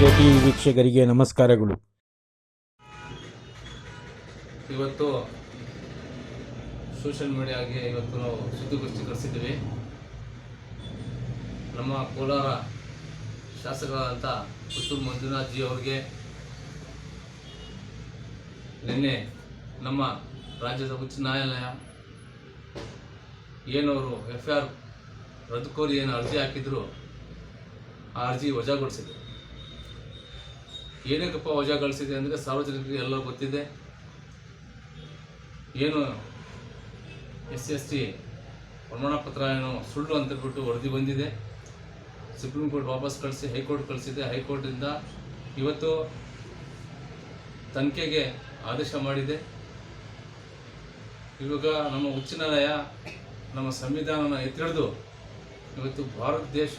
T ವೀಕ್ಷಕರಿಗೆ ನಮಸ್ಕಾರಗಳು. ಇವತ್ತು ಸೋಷಿಯಲ್ ಮೀಡಿಯಾಗೆ ಇವತ್ತು ನಾವು ಸುದ್ದಿಗೋಷ್ಠಿ ಕರೆಸಿದ್ದೀವಿ ನಮ್ಮ ಕೋಲಾರ ಶಾಸಕರಾದಂಥ ಪುತ್ತೂರು ಮಂಜುನಾಥ್ ಜಿ ಅವರಿಗೆ ನಿನ್ನೆ ನಮ್ಮ ರಾಜ್ಯದ ಉಚ್ಚ ನ್ಯಾಯಾಲಯ ಏನವರು ಎಫ್ ಐ ಆರ್ ರದ್ದು ಕೋರಿ ಏನು ಅರ್ಜಿ ಹಾಕಿದ್ರು, ಆ ಅರ್ಜಿ ವಜಾಗೊಳಿಸಿದೆ ಏನಕ್ಕಪ್ಪ ವಜಾಗೊಳಿಸಿದೆ ಅಂದರೆ ಸಾರ್ವಜನಿಕರಿಗೆ ಎಲ್ಲ ಗೊತ್ತಿದೆ. ಏನು ಎಸ್ ಎಸ್ ಟಿ ಪ್ರಮಾಣ ಪತ್ರ ಏನು ಸುಳ್ಳು ಅಂತ ಹೇಳ್ಬಿಟ್ಟು ವರದಿ ಬಂದಿದೆ. ಸುಪ್ರೀಂ ಕೋರ್ಟ್ ವಾಪಸ್ ಕಳಿಸಿ, ಹೈಕೋರ್ಟ್ ಕಳಿಸಿದೆ. ಹೈಕೋರ್ಟಿಂದ ಇವತ್ತು ತನಿಖೆಗೆ ಆದೇಶ ಮಾಡಿದೆ. ಇವಾಗ ನಮ್ಮ ಉಚ್ಚ ನ್ಯಾಯಾಲಯ, ನಮ್ಮ ಸಂವಿಧಾನನ ಎತ್ತಿಡಿದು ಇವತ್ತು ಭಾರತ ದೇಶ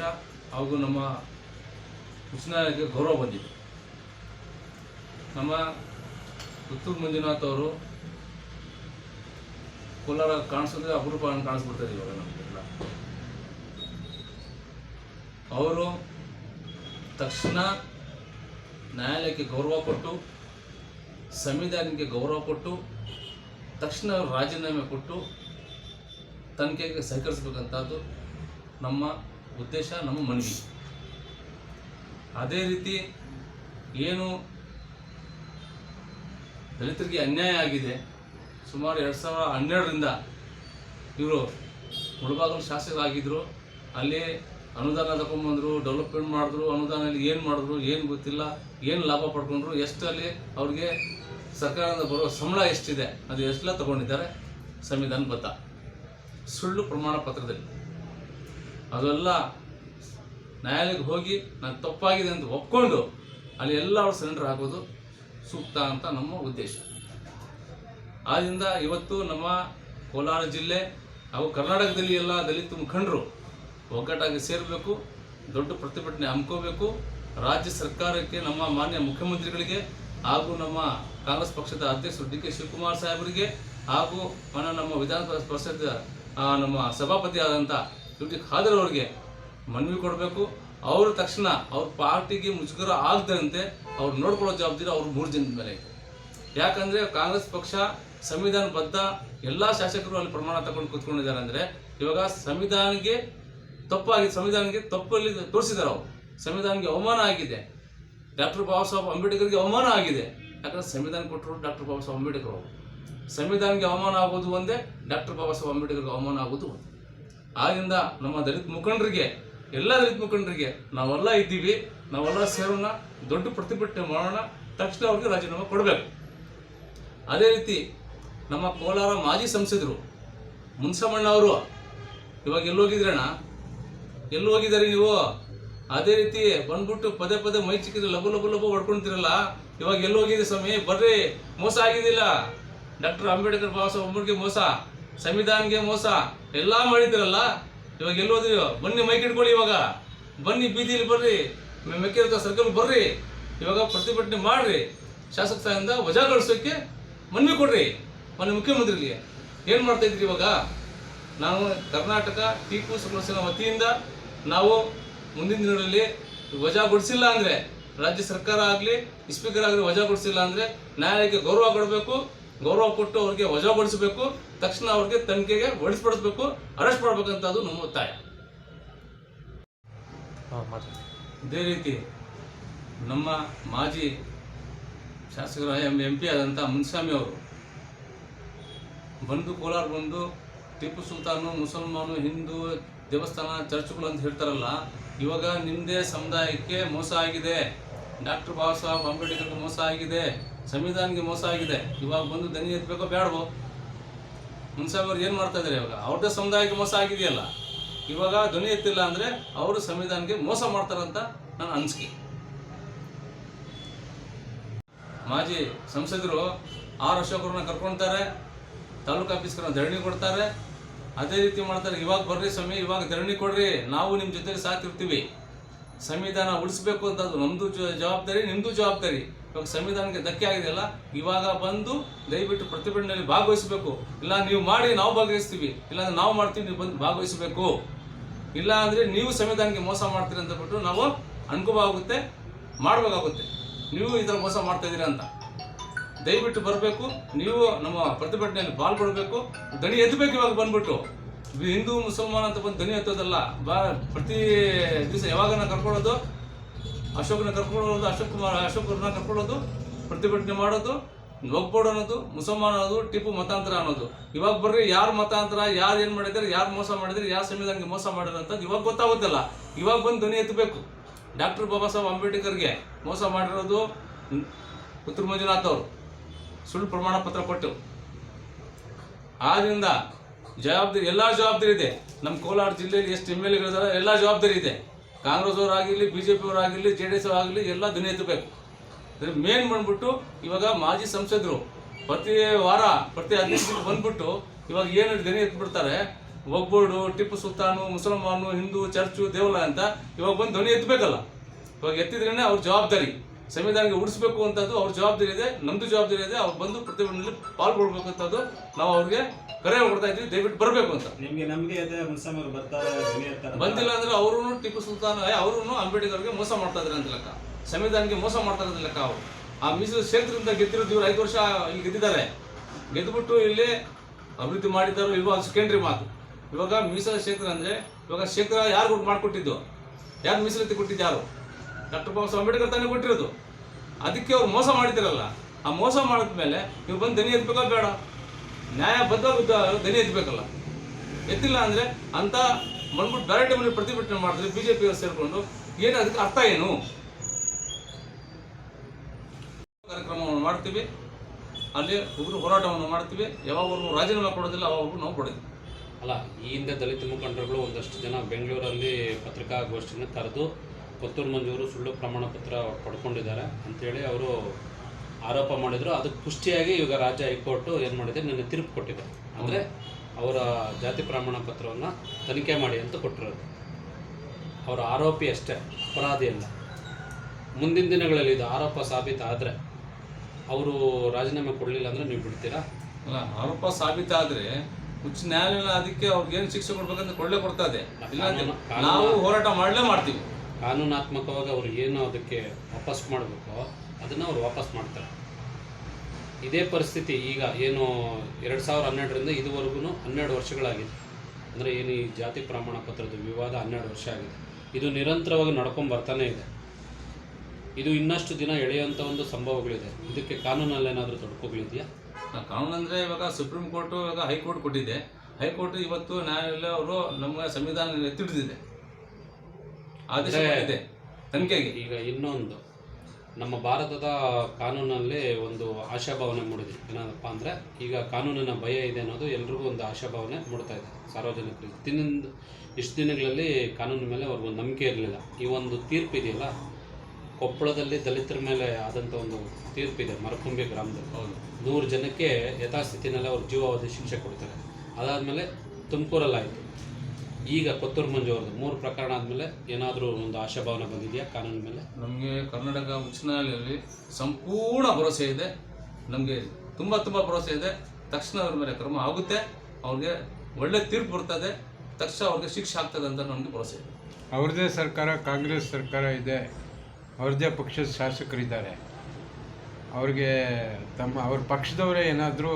ಹಾಗೂ ನಮ್ಮ ಉಚ್ಚ ನ್ಯಾಯಾಲಯಕ್ಕೆ ಗೌರವ ಬಂದಿದೆ. ನಮ್ಮ ಪುತ್ತೂರು ಮಂಜುನಾಥ್ ಅವರು ಕೋಲಾರ ಕಾಣಿಸೋದ್ರೆ ಅಪರೂಪ ಕಾಣಿಸ್ಬಿಡ್ತಾರೆ ಇವಾಗ ನಮಗೆಲ್ಲ ಅವರು ತಕ್ಷಣ ನ್ಯಾಯಾಲಯಕ್ಕೆ ಗೌರವ ಕೊಟ್ಟು, ಸಂವಿಧಾನಕ್ಕೆ ಗೌರವ ಕೊಟ್ಟು, ತಕ್ಷಣ ರಾಜೀನಾಮೆ ಕೊಟ್ಟು ತನಿಖೆಗೆ ಸಹಕರಿಸಬೇಕಂತದ್ದು ನಮ್ಮ ಉದ್ದೇಶ, ನಮ್ಮ ಮನವಿ. ಅದೇ ರೀತಿ ಏನು ದಲಿತರಿಗೆ ಅನ್ಯಾಯ ಆಗಿದೆ. ಸುಮಾರು ಎರಡು ಸಾವಿರ ಹನ್ನೆರಡರಿಂದ ಇವರು ಮುಳಬಾಗಲು ಶಾಸಕರಾಗಿದ್ದರು ಅಲ್ಲಿ ಅನುದಾನ ತಗೊಂಬಂದರು ಡೆವಲಪ್ಮೆಂಟ್ ಮಾಡಿದ್ರು, ಅನುದಾನದಲ್ಲಿ ಏನು ಮಾಡಿದ್ರು, ಏನು ಗೊತ್ತಿಲ್ಲ, ಏನು ಲಾಭ ಪಡ್ಕೊಂಡ್ರು ಎಷ್ಟು ಅಲ್ಲಿ ಅವ್ರಿಗೆ ಸರ್ಕಾರದಿಂದ ಬರೋ ಸಂಬಳ ಎಷ್ಟಿದೆ, ಅದು ಎಷ್ಟೆಲ್ಲ ತಗೊಂಡಿದ್ದಾರೆ, ಸಂವಿಧಾನ ಬದ್ಧ. ಸುಳ್ಳು ಪ್ರಮಾಣ ಪತ್ರದಲ್ಲಿ. ಅದೆಲ್ಲ ನ್ಯಾಯಾಲಯಕ್ಕೆ ಹೋಗಿ ನಾನು ತಪ್ಪಾಗಿದೆ ಅಂತ ಒಪ್ಕೊಂಡು, ಅಲ್ಲಿ ಎಲ್ಲ ಅವ್ರು ಸಿಲಿಂಡರ್ ಹಾಕೋದು ಸೂಕ್ತ ಅಂತ ನಮ್ಮ ಉದ್ದೇಶ. ಆದ್ದರಿಂದ ಇವತ್ತು ನಮ್ಮ ಕೋಲಾರ ಜಿಲ್ಲೆ ಹಾಗೂ ಕರ್ನಾಟಕದಲ್ಲಿ ಎಲ್ಲ ದಲಿತ ಮುಖಂಡರು ಒಗ್ಗಟ್ಟಾಗಿ ಸೇರಬೇಕು, ದೊಡ್ಡ ಪ್ರತಿಭಟನೆ ಹಮ್ಮಿಕೋಬೇಕು. ರಾಜ್ಯ ಸರ್ಕಾರಕ್ಕೆ, ನಮ್ಮ ಮಾನ್ಯ ಮುಖ್ಯಮಂತ್ರಿಗಳಿಗೆ ಹಾಗೂ ನಮ್ಮ ಕಾಂಗ್ರೆಸ್ ಪಕ್ಷದ ಅಧ್ಯಕ್ಷರು ಡಿ ಕೆ ಶಿವಕುಮಾರ್ ಸಾಹೇಬರಿಗೆ ಹಾಗೂ ಮನ ನಮ್ಮ ವಿಧಾನಸಭಾ ಪರಿಷತ್ ನಮ್ಮ ಸಭಾಪತಿ ಆದಂಥ ಯು ಟಿ ಖಾದರ್ ಅವರಿಗೆ ಮನವಿ ಕೊಡಬೇಕು. ಅವರು ತಕ್ಷಣ ಅವ್ರ ಪಾರ್ಟಿಗೆ ಮುಜುಗರ ಆಗದಂತೆ ಅವ್ರು ನೋಡ್ಕೊಳ್ಳೋ ಜವಾಬ್ದಾರಿ ಅವ್ರು ಮೂರು ಜನದ ಮೇಲೆ ಯಾಕಂದ್ರೆ ಕಾಂಗ್ರೆಸ್ ಪಕ್ಷ ಸಂವಿಧಾನಬದ್ಧ ಎಲ್ಲ ಶಾಸಕರು ಅಲ್ಲಿ ಪ್ರಮಾಣ ತಗೊಂಡು ಕೂತ್ಕೊಂಡಿದ್ದಾರೆ ಅಂದ್ರೆ ಇವಾಗ ಸಂವಿಧಾನಕ್ಕೆ ತಪ್ಪಾಗಿ, ಸಂವಿಧಾನಕ್ಕೆ ತಪ್ಪಲ್ಲಿ ತೋರಿಸಿದ್ದಾರೆ ಅವರು. ಸಂವಿಧಾನಕ್ಕೆ ಅವಮಾನ ಆಗಿದೆ. ಡಾಕ್ಟರ್ ಬಾಬಾ ಸಾಹೇಬ್ ಅಂಬೇಡ್ಕರ್ಗೆ ಅವಮಾನ ಆಗಿದೆ. ಯಾಕಂದ್ರೆ ಸಂವಿಧಾನ ಕೊಟ್ಟರು ಡಾಕ್ಟರ್ ಬಾಬಾ ಸಾಹೇಬ್ ಅಂಬೇಡ್ಕರ್ ಅವರು. ಸಂವಿಧಾನಕ್ಕೆ ಅವಮಾನ ಆಗೋದು ಒಂದೇ, ಡಾಕ್ಟರ್ ಬಾಬಾ ಸಾಹೇಬ್ ಅಂಬೇಡ್ಕರ್ಗೆ ಅವಮಾನ ಆಗೋದು ಒಂದೇ. ಆದ್ದರಿಂದ ನಮ್ಮ ದಲಿತ ಮುಖಂಡರಿಗೆ ಎಲ್ಲ ರೈತ ಮುಖಂಡರಿಗೆ ನಾವೆಲ್ಲ ಇದ್ದೀವಿ, ನಾವೆಲ್ಲ ಸೇರೋಣ, ದೊಡ್ಡ ಪ್ರತಿಭಟನೆ ಮಾಡೋಣ, ತಕ್ಷಣ ಅವ್ರಿಗೆ ರಾಜೀನಾಮೆ ಕೊಡಬೇಕು. ಅದೇ ರೀತಿ ನಮ್ಮ ಕೋಲಾರ ಮಾಜಿ ಸಂಸದರು ಮುನ್ಸಮಣ್ಣ ಅವರು, ಇವಾಗ ಎಲ್ಲೋಗಿದ್ರಣ್ಣ ಎಲ್ಲಿ ಹೋಗಿದ್ದಾರೆ ನೀವು? ಅದೇ ರೀತಿ ಬಂದ್ಬಿಟ್ಟು ಪದೇ ಪದೇ ಮೈ ಚಿಕ್ಕಿದ್ರೆ ಲಬು ಲಬು ಲಬು ಹೊಡ್ಕೊಂತಿರಲ್ಲ? ಇವಾಗ ಎಲ್ಲಿ ಹೋಗಿದೆ ಸ್ವಾಮಿ? ಬರ್ರಿ, ಮೋಸ ಆಗಿದ್ದಿಲ್ಲ ಡಾಕ್ಟರ್ ಅಂಬೇಡ್ಕರ್ ಬಾಬಾ ಸಾಹೇಬ್ ಅಂಬೇಡ್ಕರ್ ಮೋಸ, ಸಂವಿಧಾನಗೆ ಮೋಸ, ಎಲ್ಲ ಮಾಡಿದಿರಲ್ಲ ಇವಾಗ ಎಲ್ಲಿ ಹೋದ್ರಿ? ಬನ್ನಿ ಮೈಕ್ ಇಟ್ಕೊಳ್ಳಿ ಇವಾಗ. ಬನ್ನಿ ಬೀದಿಲಿ ಬರ್ರಿ. ಮೆಕ್ಕಿರ ಸರ್ಕಲ್ ಬರ್ರಿ. ಇವಾಗ ಪ್ರತಿಭಟನೆ ಮಾಡ್ರಿ. ಶಾಸಕ ಸ್ಥಾನದಿಂದ ವಜಾಗೊಳಿಸೋಕೆ ಮನವಿ ಕೊಡ್ರಿ. ಮನೆ ಮುಖ್ಯಮಂತ್ರಿಗೆ ಏನು ಮಾಡ್ತಾ ಇದ್ರಿ ಇವಾಗ? ನಾವು ಕರ್ನಾಟಕ ಟಿಪ್ಪು ಸುಬ್ರಹ್ಮಣ್ಯನ ವತಿಯಿಂದ ನಾವು ಮುಂದಿನ ದಿನಗಳಲ್ಲಿ ವಜಾಗೊಳಿಸಿಲ್ಲ ಅಂದ್ರೆ, ರಾಜ್ಯ ಸರ್ಕಾರ ಆಗಲಿ ಸ್ಪೀಕರ್ ಆಗಲಿ ವಜಾಗೊಳಿಸಿಲ್ಲ ಅಂದ್ರೆ ನ್ಯಾಯಾಲಯಕ್ಕೆ ಗೌರವ ಕೊಡಬೇಕು. ಗೌರವ ಕೊಟ್ಟು ಅವ್ರಿಗೆ ವಜಾಗೊಳಿಸಬೇಕು ತಕ್ಷಣ ಅವ್ರಿಗೆ ತನಿಖೆಗೆ ಒಡಿಸ್ಪಡಿಸ್ಬೇಕು ಅರೆಸ್ಟ್ ಮಾಡ್ಬೇಕಂತದ್ದು ನಮ್ಮ ಒತ್ತಾಯ. ಇದೇ ರೀತಿ ನಮ್ಮ ಮಾಜಿ ಶಾಸಕರ ಎಂ ಎಂ ಪಿ ಆದಂಥ ಮುನ್ಸ್ವಾಮಿ ಅವರು ಬಂದು ಕೋಲಾರ ಬಂದು ಟಿಪ್ಪು ಸುಲ್ತಾನು ಮುಸಲ್ಮಾನು ಹಿಂದೂ ದೇವಸ್ಥಾನ ಚರ್ಚ್ಗಳು ಅಂತ ಹೇಳ್ತಾರಲ್ಲ ಇವಾಗ ನಿಮ್ಮದೇ ಸಮುದಾಯಕ್ಕೆ ಮೋಸ ಆಗಿದೆ. ಡಾಕ್ಟರ್ ಬಾಬಾ ಸಾಹೇಬ್ ಅಂಬೇಡ್ಕರ್ಗೆ ಮೋಸ ಆಗಿದೆ, ಸಂವಿಧಾನಕ್ಕೆ ಮೋಸ ಆಗಿದೆ, ಇವಾಗ ಬಂದು ದನಿ ಎತ್ತಬೇಕೋ ಬೇಡವೋ ಮುನ್ಸಾಬ್ರು ಏನು ಮಾಡ್ತಾ ಇದ್ದಾರೆ ಇವಾಗ? ಅವ್ರದ್ದೇ ಸಮುದಾಯಕ್ಕೆ ಮೋಸ ಆಗಿದೆಯಲ್ಲ. ಇವಾಗ ಧ್ವನಿ ಎತ್ತಿಲ್ಲ ಅಂದರೆ ಅವರು ಸಂವಿಧಾನಕ್ಕೆ ಮೋಸ ಮಾಡ್ತಾರಂತ ನನ್ನ ಅನಿಸಿಕೆ. ಮಾಜಿ ಸಂಸದರು ಆರ್ ಅಶೋಕರನ್ನ ಕರ್ಕೊಳ್ತಾರೆ ತಾಲೂಕು ಆಫೀಸ್ಕರ ಧರಣಿ ಕೊಡ್ತಾರೆ. ಅದೇ ರೀತಿ ಮಾಡ್ತಾರೆ. ಇವಾಗ ಬರ್ರಿ ಸ್ವಾಮಿ, ಇವಾಗ ಧರಣಿ ಕೊಡ್ರಿ. ನಾವು ನಿಮ್ಮ ಜೊತೆ ಸಾಥ್ ಸಂವಿಧಾನ ಉಳಿಸ್ಬೇಕು ಅಂತ ನಮ್ಮದು ಜವಾಬ್ದಾರಿ ನಿಮ್ಮದು ಜವಾಬ್ದಾರಿ. ಇವಾಗ ಸಂವಿಧಾನಕ್ಕೆ ಧಕ್ಕೆ ಆಗಿದೆಯಲ್ಲ ಇವಾಗ ಬಂದು ದಯವಿಟ್ಟು ಪ್ರತಿಭಟನೆಯಲ್ಲಿ ಭಾಗವಹಿಸಬೇಕು. ಇಲ್ಲ, ನೀವು ಮಾಡಿ, ನಾವು ಭಾಗವಹಿಸ್ತೀವಿ. ಇಲ್ಲಾಂದ್ರೆ ನಾವು ಮಾಡ್ತೀವಿ, ನೀವು ಬಂದು ಭಾಗವಹಿಸಬೇಕು. ಇಲ್ಲ ಅಂದ್ರೆ ನೀವು ಸಂವಿಧಾನಕ್ಕೆ ಮೋಸ ಮಾಡ್ತೀರಿ ಅಂತ ಬಿಟ್ಟು ನಾವು ಆಗುತ್ತೆ ಮಾಡಬೇಕಾಗುತ್ತೆ. ನೀವು ಈ ಥರ ಮೋಸ ಮಾಡ್ತಾ ಇದ್ದೀರಾ ಅಂತ. ದಯವಿಟ್ಟು ಬರಬೇಕು. ನೀವು ನಮ್ಮ ಪ್ರತಿಭಟನೆಯಲ್ಲಿ ಪಾಲ್ಗೊಳ್ಬೇಕು. ದಣಿ ಎತ್ತಬೇಕು ಇವಾಗ ಬಂದ್ಬಿಟ್ಟು. ಹಿಂದೂ ಮುಸಲ್ಮಾನ್ ಅಂತ ಬಂದು ಧ್ವನಿ ಎತ್ತೋದಲ್ಲ, ಬಾ, ಪ್ರತಿ ದಿವಸ ಯಾವಾಗನ ಕರ್ಕೊಳ್ಳೋದು? ಅಶೋಕನ ಕರ್ಕೊಳ್ಳೋದು, ಅಶೋಕ್ ಕುಮಾರ್, ಅಶೋಕರನ್ನ ಕರ್ಕೊಳ್ಳೋದು, ಪ್ರತಿಭಟನೆ ಮಾಡೋದು ಒಗ್ಬೋರ್ಡ್ ಅನ್ನೋದು, ಮುಸಲ್ಮಾನ್ ಅನ್ನೋದು, ಟಿಪ್ಪು ಮತಾಂತರ ಅನ್ನೋದು. ಇವಾಗ ಬರ್ರಿ, ಯಾರು ಮತಾಂತರ, ಯಾರು ಏನು ಮಾಡಿದ್ರೆ ಯಾರು ಮೋಸ ಮಾಡಿದ್ರೆ ಯಾರು ಸಂವಿಧಾನಕ್ಕೆ ಮೋಸ ಮಾಡಿದ್ರು ಅಂತ ಇವಾಗ ಗೊತ್ತಾಗುತ್ತಲ್ಲ. ಇವಾಗ ಬಂದು ಧ್ವನಿ ಎತ್ತಬೇಕು. ಡಾಕ್ಟರ್ ಬಾಬಾ ಸಾಹೇಬ್ ಅಂಬೇಡ್ಕರ್ಗೆ ಮೋಸ ಮಾಡಿರೋದು ಪುತ್ರ ಮಂಜುನಾಥ್ ಅವರು. ಸುಳ್ಳು ಪ್ರಮಾಣ ಪತ್ರ ಕೊಟ್ಟು. ಆದ್ರಿಂದ ಜವಾಬ್ದಾರಿ, ಎಲ್ಲ ಜವಾಬ್ದಾರಿ ಇದೆ. ನಮ್ಮ ಕೋಲಾರ ಜಿಲ್ಲೆಯಲ್ಲಿ ಎಷ್ಟು ಎಂ ಎಲ್ ಎಗಳಿದಾರೆ ಎಲ್ಲ ಜವಾಬ್ದಾರಿ ಇದೆ. ಕಾಂಗ್ರೆಸ್ ಅವರಾಗಿರಲಿ ಬಿ ಜೆ ಪಿ ಅವರಾಗಿರಲಿ, ಜೆ ಡಿ ಎಸ್ ಆಗಲಿ ಎಲ್ಲ ಧ್ವನಿ ಎತ್ತಬೇಕು. ಮೇನ್ ಬಂದ್ಬಿಟ್ಟು ಇವಾಗ ಮಾಜಿ ಸಂಸದರು ಪ್ರತಿ ವಾರ, ಪ್ರತಿ ಹದಿನೈದು ದಿನ ಬಂದ್ಬಿಟ್ಟು ಇವಾಗ ಏನು ಧ್ವನಿ ಎತ್ಬಿಡ್ತಾರೆ ಒಬ್ಬರು ಟಿಪ್ಪು ಸುಲ್ತಾನು, ಮುಸಲ್ಮಾನು, ಹಿಂದೂ, ಚರ್ಚು ದೇವಾಲಯ ಅಂತ ಇವಾಗ ಬಂದು ಧ್ವನಿ ಎತ್ತಬೇಕಲ್ಲ. ಇವಾಗ ಎತ್ತಿದ್ರೇನೆ ಅವ್ರ ಜವಾಬ್ದಾರಿ. ಸಂವಿಧಾನಕ್ಕೆ ಉಳಿಸ್ಬೇಕು ಅಂತದ್ದು ಅವ್ರ ಜವಾಬ್ದಾರಿ ಇದೆ ನಮ್ದು ಜವಾಬ್ದಾರಿ ಇದೆ ಅವ್ರು ಬಂದು ಪ್ರತಿಭಟನೆಯಲ್ಲಿ ಪಾಲ್ಗೊಳ್ಬೇಕಂತದ್ದು ನಾವು ಅವ್ರಿಗೆ ಕರೆ ಕೊಡ್ತಾ ಇದ್ವಿ ದಯವಿಟ್ಟು ಬರಬೇಕು ಅಂತ. ನಿಮಗೆ ನಮಗೆ ಬಂದಿಲ್ಲ ಅಂದ್ರೆ ಅವರು ಟಿಪ್ಪು ಸುಲ್ತಾನ್ ಅವರು ಅಂಬೇಡ್ಕರ್ಗೆ ಮೋಸ ಮಾಡ್ತಾ ಇದ್ದಾರೆ ಅಂತ ಲೆಕ್ಕ. ಸಂವಿಧಾನಕ್ಕೆ ಮೋಸ ಮಾಡ್ತಾ ಇದ್ರೆ ಲೆಕ್ಕ ಅವರು. ಆ ಮೀಸಲು ಕ್ಷೇತ್ರದಿಂದ ಗೆದ್ದಿರೋದು ಇವ್ರು ಐದು ವರ್ಷ ಇಲ್ಲಿ ಗೆದ್ದಿದ್ದಾರೆ. ಗೆದ್ದುಬಿಟ್ಟು ಇಲ್ಲಿ ಅಭಿವೃದ್ಧಿ ಮಾಡಿದ್ದಾರೋ ಇವಾಗ ಸೆಕೆಂಡ್ರಿ ಮಾತು. ಇವಾಗ ಮೀಸಲು ಕ್ಷೇತ್ರ ಅಂದ್ರೆ ಇವಾಗ ಕ್ಷೇತ್ರ ಯಾರು ಮಾಡಿಕೊಟ್ಟಿದ್ದು? ಯಾರು ಮೀಸಲಾತಿ ಕೊಟ್ಟಿದ್ದು ಯಾರು? ಡಾಕ್ಟರ್ ಬಾಬಾ ಸಾಹೇಬ್ ಅಂಬೇಡ್ಕರ್ ತಾನೇ ಕೊಟ್ಟಿರೋದು. ಅದಕ್ಕೆ ಅವ್ರು ಮೋಸ ಮಾಡಿದಿರಲ್ಲ, ಆ ಮೋಸ ಮಾಡಿದ್ಮೇಲೆ ನೀವು ಬಂದು ದನಿ ಎತ್ಬೇಕಾ ಬೇಡ. ನ್ಯಾಯಬದ್ಧವಾಗಿ ದನಿ ಎತ್ಬೇಕಲ್ಲ. ಎತ್ತಿಲ್ಲ ಅಂದ್ರೆ ಅಂತ ಬಂದ್ಬಿಟ್ಟು ಬೇರೆ ಟೈಮಲ್ಲಿ ಪ್ರತಿಭಟನೆ ಮಾಡಿದ್ರೆ ಬಿಜೆಪಿ ಅವ್ರು ಸೇರಿಕೊಂಡು ಏನು ಅದಕ್ಕೆ ಅರ್ಥ ಏನು? ಕಾರ್ಯಕ್ರಮವನ್ನು ಮಾಡ್ತೀವಿ. ಅಲ್ಲಿ ಉಗ್ರ ಹೋರಾಟವನ್ನು ಮಾಡ್ತೀವಿ. ಯಾವಾಗ ರಾಜೀನಾಮೆ ಕೊಡೋದಿಲ್ಲ, ಅವಾಗ ನಾವು ಕೊಡೋದಿಲ್ಲ. ಅಲ್ಲ, ಈ ಹಿಂದೆ ದಲಿತ ಮುಖಂಡರುಗಳು ಒಂದಷ್ಟು ಜನ ಬೆಂಗಳೂರಲ್ಲಿ ಪತ್ರಿಕಾಗೋಷ್ಠಿನ ಕರೆದು ಪುತ್ತೂರು ಮಂಜೂರು ಸುಳ್ಳು ಪ್ರಮಾಣ ಪತ್ರ ಪಡ್ಕೊಂಡಿದ್ದಾರೆ ಅಂತೇಳಿ ಅವರು ಆರೋಪ ಮಾಡಿದ್ರು. ಅದಕ್ಕೆ ಪುಷ್ಟಿಯಾಗಿ ಇವಾಗ ರಾಜ್ಯ ಹೈಕೋರ್ಟು ಏನು ಮಾಡಿದೆ? ನಿನ್ನೆ ತೀರ್ಪು ಕೊಟ್ಟಿದೆ. ಅಂದರೆ ಅವರ ಜಾತಿ ಪ್ರಮಾಣ ಪತ್ರವನ್ನು ತನಿಖೆ ಮಾಡಿ ಅಂತ ಕೊಟ್ಟಿರೋದು. ಅವರ ಆರೋಪಿ ಅಷ್ಟೇ ಅಪರಾಧಿ ಅಲ್ಲ. ಮುಂದಿನ ದಿನಗಳಲ್ಲಿ ಇದು ಆರೋಪ ಸಾಬೀತಾದರೆ ಅವರು ರಾಜೀನಾಮೆ ಕೊಡಲಿಲ್ಲ ಅಂದರೆ ನೀವು ಬಿಡ್ತೀರಾ? ಅಲ್ಲ ಆರೋಪ ಸಾಬೀತಾದರೆ ಉಚ್ಚ ನ್ಯಾಯಾಲಯ ಅದಕ್ಕೆ ಅವ್ರಿಗೆ ಏನು ಶಿಕ್ಷೆ ಕೊಡ್ಬೇಕಂತ ಕೊಡಲೇ ಕೊಡ್ತಾ ಇದೆ. ನಾವು ಹೋರಾಟ ಮಾಡಲೇ ಮಾಡ್ತೀವಿ. ಕಾನೂನಾತ್ಮಕವಾಗಿ ಅವ್ರು ಏನು ಅದಕ್ಕೆ ವಾಪಸ್ ಮಾಡಬೇಕೋ ಅದನ್ನು ಅವ್ರು ವಾಪಸ್ ಮಾಡ್ತಾರೆ. ಇದೇ ಪರಿಸ್ಥಿತಿ ಈಗ ಏನು ಎರಡು ಸಾವಿರ ಹನ್ನೆರಡರಿಂದ ಇದುವರೆಗೂ ಹನ್ನೆರಡು ವರ್ಷಗಳಾಗಿದೆ. ಅಂದರೆ ಏನು ಈ ಜಾತಿ ಪ್ರಮಾಣ ಪತ್ರದ ವಿವಾದ ಹನ್ನೆರಡು ವರ್ಷ ಆಗಿದೆ. ಇದು ನಿರಂತರವಾಗಿ ನಡ್ಕೊಂಡು ಬರ್ತಾನೆ ಇದೆ. ಇದು ಇನ್ನಷ್ಟು ದಿನ ಎಳೆಯುವಂಥ ಒಂದು ಸಂಭವಗಳಿದೆ. ಇದಕ್ಕೆ ಕಾನೂನಲ್ಲಿ ಏನಾದರೂ ತೊಡಕುಗಳಿದೆಯಾ ಕಾನೂನು ಅಂದರೆ ಇವಾಗ ಸುಪ್ರೀಂ ಕೋರ್ಟು ಇವಾಗ ಹೈಕೋರ್ಟ್ ಕೊಟ್ಟಿದೆ. ಹೈಕೋರ್ಟ್ ಇವತ್ತು ನ್ಯಾಯಾಲಯ ಅವರು ನಮ್ಮ ಸಂವಿಧಾನ ಎತ್ತಿಡಿದಿದೆ. ಆದೇಶ ಇದೆ ತನಿಖೆಗೆ. ಈಗ ಇನ್ನೊಂದು ನಮ್ಮ ಭಾರತದ ಕಾನೂನಲ್ಲಿ ಒಂದು ಆಶಾಭಾವನೆ ಮೂಡಿದೆ. ಏನಪ್ಪ ಅಂದರೆ ಈಗ ಕಾನೂನಿನ ಭಯ ಇದೆ ಅನ್ನೋದು ಎಲ್ರಿಗೂ ಒಂದು ಆಶಾಭಾವನೆ ಮೂಡ್ತಾ ಇದೆ ಸಾರ್ವಜನಿಕರಿಗೆ. ದಿನದಿಂದ ಇಷ್ಟು ದಿನಗಳಲ್ಲಿ ಕಾನೂನಿನ ಮೇಲೆ ಅವ್ರಿಗೊಂದು ನಂಬಿಕೆ ಇರಲಿಲ್ಲ. ಈ ಒಂದು ತೀರ್ಪು ಇದೆಯಲ್ಲ ಕೊಪ್ಪಳದಲ್ಲಿ ದಲಿತರ ಮೇಲೆ ಆದಂಥ ಒಂದು ತೀರ್ಪಿದೆ ಮರಕುಂಬೆ ಗ್ರಾಮದಲ್ಲಿ. ಹೌದು. ನೂರು ಜನಕ್ಕೆ ಯಥಾಸ್ಥಿತಿನಲ್ಲಿ ಅವ್ರು ಜೀವಾವಧಿ ಶಿಕ್ಷೆ ಕೊಡ್ತಾರೆ. ಅದಾದಮೇಲೆ ತುಮಕೂರಲ್ಲಾಯಿತು. ಈಗ ಕೊತ್ತೂರು ಮಂಜು ಅವ್ರದ್ದು ಮೂರು ಪ್ರಕರಣ ಆದಮೇಲೆ ಏನಾದರೂ ಒಂದು ಆಶಾಭಾವನೆ ಬಂದಿದೆಯಾ? ಕಾನೂನಿನ ಮೇಲೆ? ನಮಗೆ ಕರ್ನಾಟಕ ಉಚ್ಚ ನ್ಯಾಯಾಲಯದಲ್ಲಿ ಸಂಪೂರ್ಣ ಭರವಸೆ ಇದೆ. ನಮಗೆ ತುಂಬ ತುಂಬ ಭರವಸೆ ಇದೆ. ತಕ್ಷಣ ಅವ್ರ ಮೇಲೆ ಕ್ರಮ ಆಗುತ್ತೆ. ಅವ್ರಿಗೆ ಒಳ್ಳೆ ತೀರ್ಪು ಬರ್ತದೆ. ತಕ್ಷಣ ಅವ್ರಿಗೆ ಶಿಕ್ಷೆ ಆಗ್ತದೆ ಅಂತ ನಮಗೆ ಭರವಸೆ ಇದೆ. ಅವ್ರದ್ದೇ ಸರ್ಕಾರ ಕಾಂಗ್ರೆಸ್ ಸರ್ಕಾರ ಇದೆ. ಅವ್ರದ್ದೇ ಪಕ್ಷದ ಶಾಸಕರಿದ್ದಾರೆ. ಅವ್ರಿಗೆ ತಮ್ಮ ಅವ್ರ ಪಕ್ಷದವರೇ ಏನಾದರೂ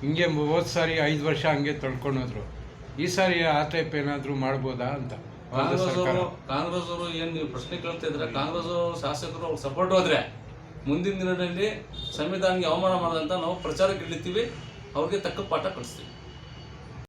ಹಿಂಗೆ ಹೋದ ಸಾರಿ ಐದು ವರ್ಷ ಹಂಗೆ ತೊಳ್ಕೊಂಡೋದ್ರು. ಈ ಸಾರಿ ಆ ಟೈಪ್ ಏನಾದರೂ ಮಾಡ್ಬೋದಾ ಅಂತ ಕಾಂಗ್ರೆಸ್ ಅವರು ಕಾಂಗ್ರೆಸ್ ಅವರು ಏನ್ ನೀವು ಪ್ರಶ್ನೆ ಕೇಳ್ತಾ ಇದ್ರೆ ಕಾಂಗ್ರೆಸ್ ಶಾಸಕರು ಅವ್ರು ಸಪೋರ್ಟ್ ಹೋದ್ರೆ ಮುಂದಿನ ದಿನದಲ್ಲಿ ಸಂವಿಧಾನಕ್ಕೆ ಅವಮಾನ ಮಾಡದಂತ ನಾವು ಪ್ರಚಾರಕ್ಕೆ ಇಳಿತೀವಿ ಅವ್ರಿಗೆ ತಕ್ಕ ಪಾಠ ಕಲಿಸ್ತೀವಿ.